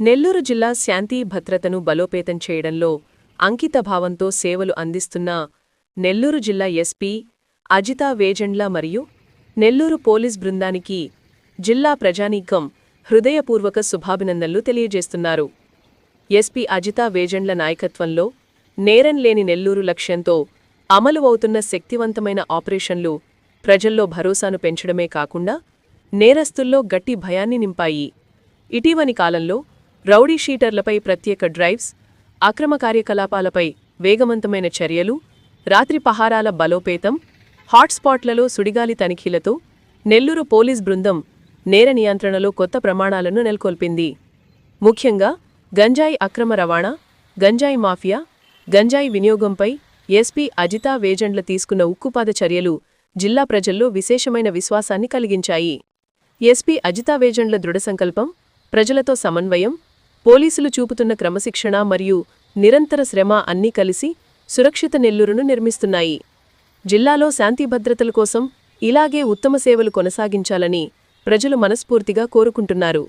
నెల్లూరు జిల్లా శాంతి భద్రతను బలోపేతం చేయడంలో అంకితభావంతో సేవలు అందిస్తున్న నెల్లూరు జిల్లా ఎస్పీ అజితా వేజండ్ల మరియు నెల్లూరు పోలీస్ బృందానికి జిల్లా ప్రజానీకం హృదయపూర్వక శుభాభినందనలు తెలియజేస్తున్నారు. ఎస్పీ అజితా వేజండ్ల నాయకత్వంలో నేరం లేని నెల్లూరు లక్ష్యంతో అమలు అవుతున్న శక్తివంతమైన ఆపరేషన్లు ప్రజల్లో భరోసాను పెంచడమే కాకుండా నేరస్తుల్లో గట్టి భయాన్ని నింపాయి. ఇటీవని కాలంలో రౌడీ షీటర్లపై ప్రత్యేక డ్రైవ్స్ అక్రమ కార్యకలాపాలపై వేగవంతమైన చర్యలు రాత్రి పహారాల బలోపేతం హాట్స్పాట్లలో సుడిగాలి తనిఖీలతో నెల్లూరు పోలీస్ బృందం నేర నియంత్రణలో కొత్త ప్రమాణాలను నెలకొల్పింది. ముఖ్యంగా గంజాయి అక్రమ రవాణా గంజాయి మాఫియా గంజాయి వినియోగంపై ఎస్పీ అజితా వేజండ్ల తీసుకున్న ఉక్కుపాద చర్యలు జిల్లా ప్రజల్లో విశేషమైన విశ్వాసాన్ని కలిగించాయి. ఎస్పీ అజితా వేజండ్ల దృఢ సంకల్పం ప్రజలతో సమన్వయం పోలీసులు చూపుతున్న క్రమశిక్షణ మరియు నిరంతర శ్రమ అన్నీ కలిసి సురక్షిత నెల్లూరును నిర్మిస్తున్నాయి. జిల్లాలో శాంతి భద్రతల కోసం ఇలాగే ఉత్తమ సేవలు కొనసాగించాలని ప్రజలు మనస్ఫూర్తిగా కోరుకుంటున్నారు.